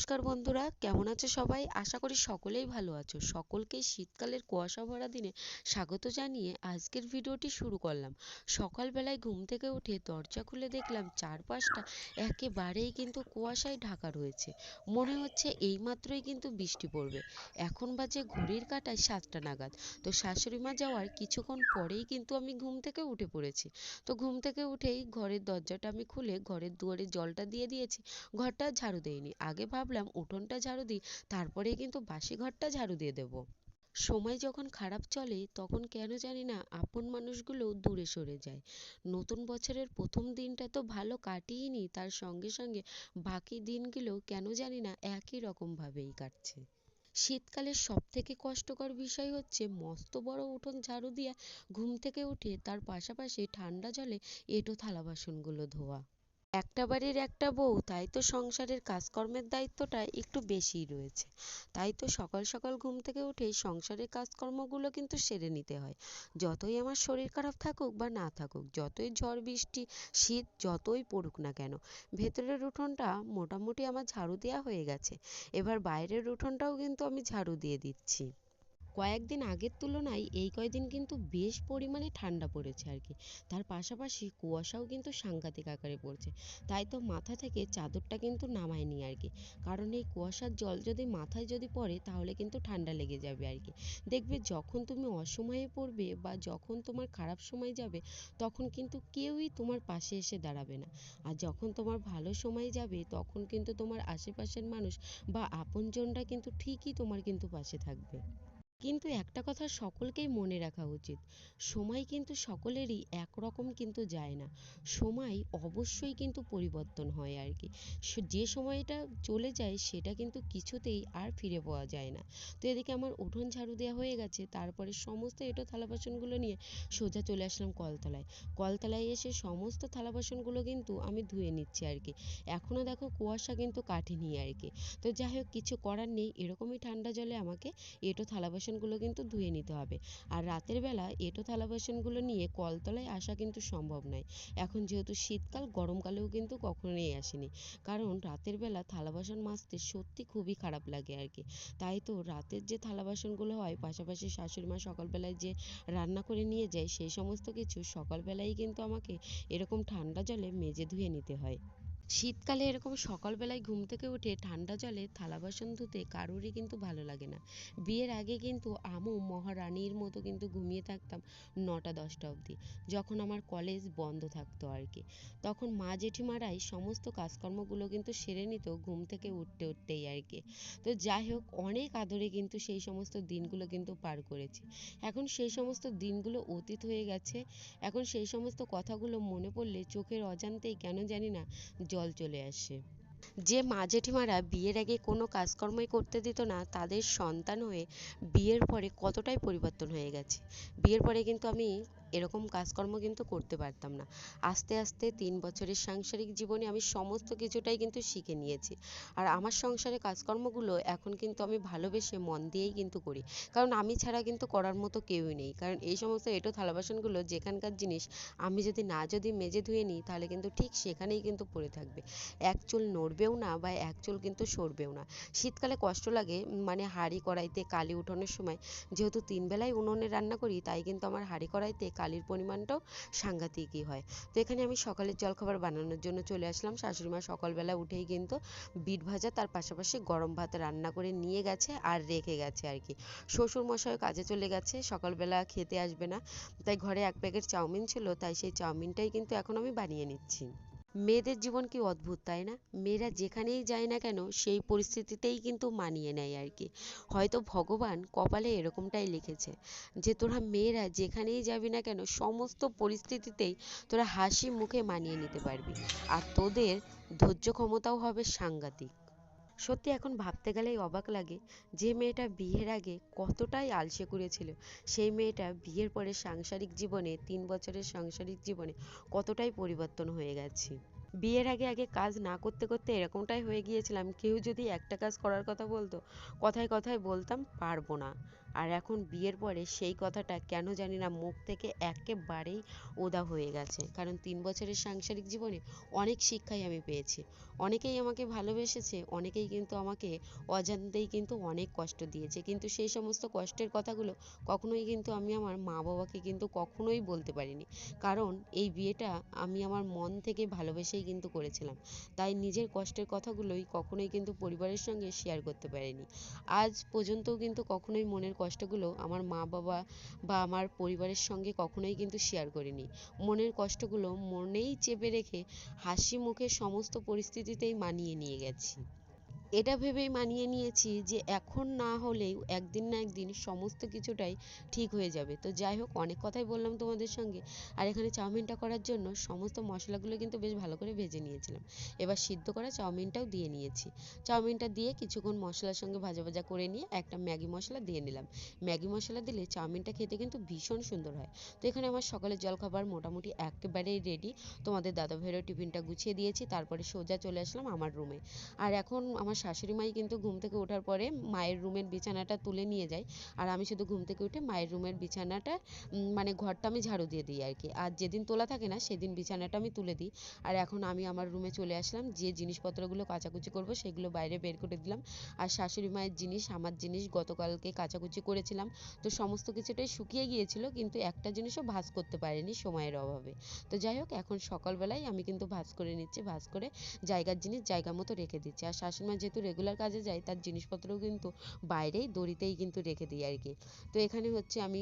নমস্কার বন্ধুরা, কেমন আছো সবাই? আশা করি সকলেই ভালো আছো। সকলকেই শীতকালের কুয়াশা ভরা দিনে স্বাগত জানিয়ে আজকের ভিডিওটি শুরু করলাম। সকালবেলায় ঘুম থেকে উঠে দরজা খুলে দেখলাম চারপাশটা একেবারেই কিন্তু কুয়াশায় ঢাকা রয়েছে। মনে হচ্ছে এইমাত্রই কিন্তু বৃষ্টি পড়বে। এখন বাজে ঘড়ির কাঁটায় সাতটা নাগাদ। তো শাশুড়ি মা যাওয়ার কিছুক্ষণ পরেই কিন্তু আমি ঘুম থেকে উঠে পড়েছি। তো ঘুম থেকে উঠেই ঘরের দরজাটা আমি খুলে ঘরের দুয়ারে জলটা দিয়ে দিয়েছি। ঘরটা ঝাড়ু দেইনি। আগে ভাবলাম উঠোনটা ঝাড়ু দিই, তারপরেই কিন্তু বাসি ঘরটা ঝাড়ু দিয়ে দেবো। সময় যখন খারাপ চলে, তখন কেন জানি না আপন মানুষগুলো দূরে সরে যায়। নতুন বছরের প্রথম দিনটা তো ভালো কাটিয়েনি তার সঙ্গে সঙ্গে বাকি দিনগুলো কেন জানি না একই রকমভাবেই কাটছে। শীতকালের সব থেকে কষ্টকর বিষয় হচ্ছে মস্ত বড় উঠোন ঝাড়ু দিয়া ঘুম থেকে উঠে তার পাশাপাশি ঠান্ডা জলে এঁটো থালা বাসনগুলো ধোয়া। একটা বাড়ির একটা বউ, তাই তো সংসারের কাজকর্মের দায়িত্বটা একটু বেশিই রয়েছে। তাই তো সকাল সকাল ঘুম থেকে উঠেই সংসারের কাজকর্মগুলো কিন্তু সেরে নিতে হয়। যতই আমার শরীর খারাপ থাকুক বা না থাকুক, যতই ঝড়, বৃষ্টি, শীত যতই পড়ুক না কেন, ভেতরের উঠোনটা মোটামুটি আমার ঝাড়ু দেওয়া হয়ে গেছে। এবার বাইরের উঠোনটাও কিন্তু আমি ঝাড়ু দিয়ে দিচ্ছি। কয়েকদিন আগের তুলনায় এই কয়দিন কিন্তু বেশ পরিমাণে ঠান্ডা পড়েছে আর কি। তার পাশাপাশি কুয়াশাও কিন্তু সাংঘাতিক আকারে পড়ছে। তাই তো মাথা থেকে চাদরটা কিন্তু নামাইনি আর কি। কারণ এই কুয়াশার জল যদি মাথায় যদি পড়ে, তাহলে কিন্তু ঠান্ডা লেগে যাবে আর কি। দেখবে যখন তুমি অসময়ে পড়বে বা যখন তোমার খারাপ সময় যাবে, তখন কিন্তু কেউই তোমার পাশে এসে দাঁড়াবে না। আর যখন তোমার ভালো সময় যাবে, তখন কিন্তু তোমার আশেপাশের মানুষ বা আপনজনরা কিন্তু ঠিকই তোমার কিন্তু পাশে থাকবে। কিন্তু একটা কথা সকলকেই মনে রাখা উচিত। সময় কিন্তু সকলেরই, একরকম কিন্তু যায় না। সময় অবশ্যই কিন্তু পরিবর্তন হয় আর কি। যে সময়টা চলে যায়, সেটা কিন্তু কিছুতেই আর ফিরে পাওয়া যায় না। তো এদিকে আমার উঠোন ঝাড়ু দেওয়া হয়ে গেছে, তারপরে সমস্ত এঁটো থালা বাসনগুলো নিয়ে সোজা চলে আসলাম কলতলায়। কলতলায় এসে সমস্ত থালা বাসনগুলো কিন্তু আমি ধুয়ে নিচ্ছি আর কি। এখনও দেখো কুয়াশা কিন্তু কাটেনি আর কি। তো যাই হোক, কিছু করার নেই, এরকমই ঠান্ডা জলে আমাকে এঁটো থালা বাসন বাসনগুলো কিন্তু ধুয়ে নিতে হবে। আর রাতের বেলা এঁটো থালা বাসনগুলো নিয়ে কলতলায় আসা কিন্তু সম্ভব নয়। এখন যেহেতু শীতকাল, গরমকালেও কিন্তু কখনোই আসেনি। কারণ রাতের বেলা থালা বাসন মাজতে সত্যি খুবই খারাপ লাগে আর কি। তাই তো রাতের যে থালা বাসনগুলো হয়, পাশাপাশি শাশুড়ি মা সকালবেলায় যে রান্না করে নিয়ে যায়, সেই সমস্ত কিছু সকালবেলাই কিন্তু আমাকে এরকম ঠান্ডা জলে মেজে ধুয়ে নিতে হয়। শীতকালে এরকম সকালবেলায় ঘুম থেকে উঠে ঠান্ডা জলে থালা বাসন ধুতে কারোরই কিন্তু ভালো লাগে না। বিয়ের আগে কিন্তু আমিও মহারানীর মতো কিন্তু ঘুমিয়ে থাকতাম নটা, দশটা অবধি, যখন আমার কলেজ বন্ধ থাকতো আর কি। তখন মা জেঠিমারাই সমস্ত কাজকর্মগুলো কিন্তু সেরে নিত ঘুম থেকে উঠতে উঠতেই আর কি। তো যাই হোক, অনেক আদরে কিন্তু সেই সমস্ত দিনগুলো কিন্তু পার করেছি। এখন সেই সমস্ত দিনগুলো অতীত হয়ে গেছে। এখন সেই সমস্ত কথাগুলো মনে পড়লে চোখের অজান্তেই কেন জানি না জল চলে আসে। যে মা জেঠিমারা বিয়ের আগে কোনো কাজকর্মই করতে দিত না, তাদের সন্তান হয়ে বিয়ের পরে কতটাই পরিবর্তন হয়ে গেছে। বিয়ের পরে কিন্তু আমি এরকম কাজকর্ম কিন্তু করতে পারতাম না। আস্তে আস্তে তিন বছরের সাংসারিক জীবনে আমি সমস্ত কিছুটাই কিন্তু শিখে নিয়েছি। আর আমার সংসারে কাজকর্মগুলো এখন কিন্তু আমি ভালোবেসে মন দিয়েই কিন্তু করি। কারণ আমি ছাড়া কিন্তু করার মতো কেউই নেই। কারণ এই সমস্ত এঁটো থালা বাসনগুলো যেখানকার জিনিস আমি যদি না যদি মেজে ধুয়ে নিই, তাহলে কিন্তু ঠিক সেখানেই কিন্তু পড়ে থাকবে। এক চুল নড়বেও না বা এক চুল কিন্তু সরবেও না। শীতকালে কষ্ট লাগে মানে হাঁড়ি কড়াইতে কালি উঠানোর সময়। যেহেতু তিন বেলায় উনুনে রান্না করি, তাই কিন্তু আমার হাঁড়ি কড়াইতে কালির পরিমাণটাও সাংঘাতিকই হয়। তো এখানে আমি সকালের জলখাবার বানানোর জন্য চলে আসলাম। শাশুড়ি মা সকালবেলা উঠেই কিন্তু বিট ভাজা, তার পাশাপাশি গরম ভাত রান্না করে নিয়ে গেছে আর রেখে গেছে আর কি। শ্বশুর মশাই কাজে চলে গেছে, সকালবেলা খেতে আসবে না। তাই ঘরে এক প্যাকেট চাউমিন ছিল, তাই সেই চাউমিনটাই কিন্তু এখন আমি বানিয়ে নিচ্ছি। মেয়েদের জীবন কি অদ্ভুত, তাই না? মেয়েরা যেখানেই যায় না কেন, সেই পরিস্থিতিতেই কিন্তু মানিয়ে নেয় আর কি। হয়তো ভগবান কপালে এরকমটাই লিখেছে যে, তোরা মেয়েরা যেখানেই যাবি না কেন, সমস্ত পরিস্থিতিতেই তোরা হাসি মুখে মানিয়ে নিতে পারবি। আর তোদের ধৈর্য ক্ষমতাও হবে সাংঘাতিক। সত্যি এখন ভাবতে গেলেই অবাক লাগে যে মেয়েটা বিয়ের আগে কতটাই আলসে করেছিল। সেই মেয়েটা বিয়ের পরে সাংসারিক জীবনে, তিন বছরের সাংসারিক জীবনে কতটাই পরিবর্তন হয়ে গেছে। বিয়ের আগে আগে কাজ না করতে করতে এরকমটাই হয়ে গিয়েছিলাম, কেউ যদি একটা কাজ করার কথা বলতো, কথায় কথায় বলতাম পারব না। আর এখন বিয়ের পরে সেই কথাটা কেন জানি না মুখ থেকে একেবারেই ওদা হয়ে গেছে। কারণ তিন বছরের সাংসারিক জীবনে অনেক শিক্ষাই আমি পেয়েছি। অনেকেই আমাকে ভালোবেসেছে, অনেকেই কিন্তু আমাকে অজান্তেই কিন্তু অনেক কষ্ট দিয়েছে। কিন্তু সেই সমস্ত কষ্টের কথাগুলো কখনোই কিন্তু আমি আমার মা বাবাকে কিন্তু কখনোই বলতে পারিনি। কারণ এই বিয়েটা আমি আমার মন থেকে ভালোবেসেই কিন্তু করেছিলাম। তাই নিজের কষ্টের কথাগুলোই কখনোই কিন্তু পরিবারের সঙ্গে শেয়ার করতে পারিনি। আজ পর্যন্তও কিন্তু কখনোই মনের কষ্টগুলো আমার মা বাবা বা আমার পরিবারের সঙ্গে কখনোই কিন্তু শেয়ার করিনি। মনের কষ্টগুলো মনেই চেপে রেখে হাসি মুখে সমস্ত পরিস্থিতিতেই মানিয়ে নিয়ে গেছি। এটা ভেবেই মানিয়ে নিয়েছি যে এখন না হলেও একদিন না একদিন সমস্ত কিছুটাই ঠিক হয়ে যাবে। তো যাই হোক, অনেক কথাই বললাম তোমাদের সঙ্গে। আর এখানে চাউমিনটা করার জন্য সমস্ত মশলাগুলো কিন্তু বেশ ভালো করে ভেজে নিয়েছিলাম। এবার সিদ্ধ করা চাউমিনটাও দিয়ে নিয়েছি। চাউমিনটা দিয়ে কিছুক্ষণ মশলার সঙ্গে ভাজা ভাজা করে নিয়ে একটা ম্যাগি মশলা দিয়ে নিলাম। ম্যাগি মশলা দিলে চাউমিনটা খেতে কিন্তু ভীষণ সুন্দর হয়। তো এখানে আমার সকালের জলখাবার মোটামুটি একেবারেই রেডি। তোমাদের দাদা ভাইয়েরও টিফিনটা গুছিয়ে দিয়েছি, তারপরে সোজা চলে আসলাম আমার রুমে। আর এখন আমার শাশুড়ি মাই কিন্তু ঘুম থেকে ওঠার পরে মায়ের রুমের বিছানাটা তুলে নিয়ে যায়। আর আমি শুধু ঘুম থেকে উঠে মায়ের রুমের বিছানাটা মানে ঘরটা আমি ঝাড়ু দিয়ে দিই আর কি। আর যেদিন তোলা থাকে না, সেদিন বিছানাটা আমি তুলে দিই। আর এখন আমি আমার রুমে চলে আসলাম, যে জিনিসপত্রগুলো কাচাকুচি করব সেগুলো বাইরে বের করে দিলাম। আর শাশুড়ি মায়ের জিনিস, আমার জিনিস গতকালকে কাচাকুচি করেছিলাম। তো সমস্ত কিছুটাই শুকিয়ে গিয়েছিল, কিন্তু একটা জিনিসও ভাঁজ করতে পারিনি সময়ের অভাবে। তো যাই হোক, এখন সকালবেলায় আমি কিন্তু ভাঁজ করে নিচ্ছি, ভাঁজ করে জায়গার জিনিস জায়গা মতো রেখে দিচ্ছি। আর শাশুড়ি যেহেতু রেগুলার কাজে যাই, তার জিনিসপত্রও কিন্তু বাইরেই দড়িতেই কিন্তু রেখে দিই আর কি। তো এখানে হচ্ছে আমি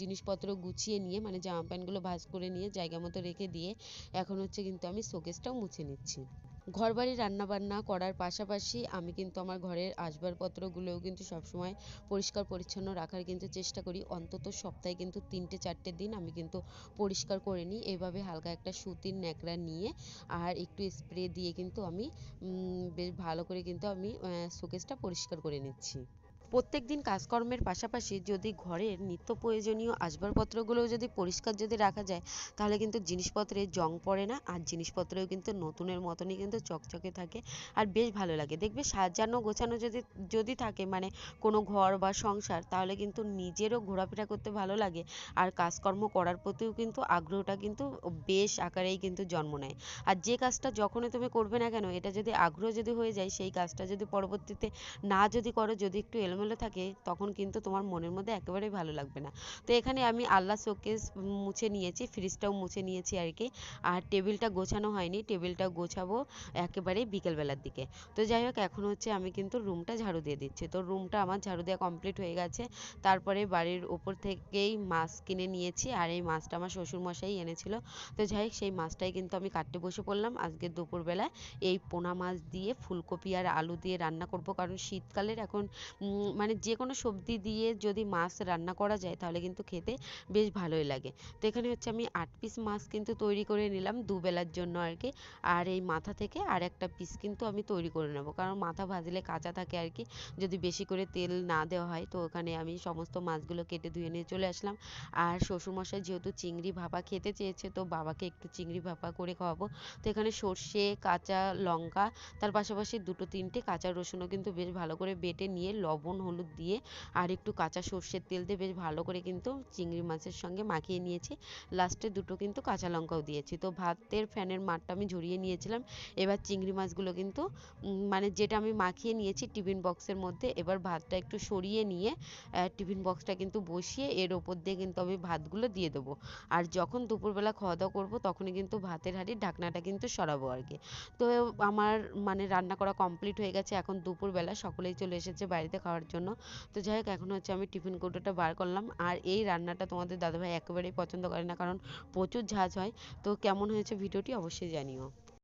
জিনিসপত্র গুছিয়ে নিয়ে মানে জামা প্যান্টগুলো ভাঁজ করে নিয়ে জায়গা মতো রেখে দিয়ে, এখন হচ্ছে কিন্তু আমি শোকেসটাও মুছে নিচ্ছি। ঘরবাড়ি, রান্নাবান্না করার পাশাপাশি আমি কিন্তু আমার ঘরের আসবাবপত্রগুলোও কিন্তু সবসময় পরিষ্কার, পরিচ্ছন্ন রাখার কিন্তু চেষ্টা করি। অন্তত সপ্তাহে কিন্তু তিনটে, চারটে দিন আমি কিন্তু পরিষ্কার করে নিই। এভাবে হালকা একটা সুতির ন্যাকড়া নিয়ে আর একটু স্প্রে দিয়ে কিন্তু আমি বেশ ভালো করে কিন্তু আমি শোকেসটা পরিষ্কার করে নিচ্ছি। প্রত্যেক দিন কাজকর্মের পাশাপাশি যদি ঘরের নিত্য প্রয়োজনীয় আসবাবপত্রগুলোও যদি পরিষ্কার যদি রাখা যায়, তাহলে কিন্তু জিনিসপত্রে জং পড়ে না, আর জিনিসপত্রেও কিন্তু নতুনের মতনই কিন্তু চকচকে থাকে, আর বেশ ভালো লাগে। দেখবে সাজানো গোছানো যদি যদি থাকে মানে কোনো ঘর বা সংসার, তাহলে কিন্তু নিজেরও ঘোরাফেরা করতে ভালো লাগে, আর কাজকর্ম করার প্রতিও কিন্তু আগ্রহটা কিন্তু বেশ আকারেই কিন্তু জন্ম নেয়। আর যে কাজটা যখনই তুমি করবে না কেন, এটা যদি আগ্রহ যদি হয়ে যায়, সেই কাজটা যদি পরবর্তীতে না যদি করো, যদি একটু এলোমেলো এলোমেলো থাকে, তখন কিন্তু তোমার মনের মধ্যে একেবারেই ভালো লাগবে না। তো এখানে আমি আলনা শোকেস মুছে নিয়েছি, ফ্রিজটাও মুছে নিয়েছি আর কি। আর টেবিলটা গোছানো হয়নি, টেবিলটা গোছাবো একেবারে বিকেলবেলার দিকে। তো যাই হোক, এখন হচ্ছে আমি কিন্তু রুমটা ঝাড়ু দিয়ে দিচ্ছি। তো রুমটা আমার ঝাড়ু দেওয়া কমপ্লিট হয়ে গেছে। তারপরে বাড়ির ওপর থেকেই মাছ কিনে নিয়েছি আর এই মাছটা আমার শ্বশুরমশাই এনেছিল। তো যাই হোক, সেই মাছটাই কিন্তু আমি কাটতে বসে পড়লাম। আজকে দুপুরবেলা এই পোনা মাছ দিয়ে ফুলকপি আর আলু দিয়ে রান্না করব। কারণ শীতকালের এখন মানে যে কোনো সবজি দিয়ে যদি মাছ রান্না করা যায়, তাহলে কিন্তু খেতে বেশ ভালোই লাগে। তো এখানে হচ্ছে আমি আট পিস মাছ কিন্তু তৈরি করে নিলাম দুবেলার জন্য আর কি। আর এই মাথা থেকে আর একটা পিস কিন্তু আমি তৈরি করে নেব। কারণ মাথা ভাজলে কাঁচা থাকে আর কি, যদি বেশি করে তেল না দেওয়া হয়, তো ওখানে আমি সমস্ত মাছগুলো কেটে ধুয়ে নিয়ে চলে আসলাম। আর শ্বশুরমশাই যেহেতু চিংড়ি ভাপা খেতে চেয়েছে, তো বাবাকে একটু চিংড়ি ভাপা করে খাওয়াবো। তো এখানে সর্ষে, কাঁচা লঙ্কা, তার পাশাপাশি দুটো তিনটে কাঁচা রসুনও কিন্তু বেশ ভালো করে বেটে নিয়ে লবণ হলুদ দিয়ে আর একটু কাঁচা সর্ষের তেল দিয়ে বেশ ভালো করে কিন্তু চিংড়ি মাছের সঙ্গে মাখিয়ে নিয়েছি। লাস্টে দুটো কিন্তু কাঁচা লঙ্কাও দিয়েছি। তো ভাতের ফ্যানের মারটা আমি ঝরিয়ে নিয়েছিলাম। এবার চিংড়ি মাছগুলো কিন্তু মানে যেটা আমি মাখিয়ে নিয়েছি টিফিন বক্সের মধ্যে, এবার ভাতটা একটু সরিয়ে নিয়ে টিফিন বক্সটা কিন্তু বসিয়ে এর ওপর দিয়ে কিন্তু আমি ভাতগুলো দিয়ে দেবো। আর যখন দুপুরবেলা খাওয়া দাওয়া করব, তখনই কিন্তু ভাতের হাঁড়ির ঢাকনাটা কিন্তু সরাবো আর কি। তো আমার মানে রান্না করা কমপ্লিট হয়ে গেছে। এখন দুপুরবেলা সকলেই চলে এসেছে বাড়িতে খাওয়ার জন্য। তো যাই হোক, এখন হচ্ছে আমি টিফিন কৌটোটা বার করলাম। আর এই রান্নাটা তোমাদের দাদাভাই একেবারেই পছন্দ করে না, কারণ প্রচুর ঝাঁজ হয়। তো কেমন হয়েছে ভিডিওটি অবশ্যই জানিও।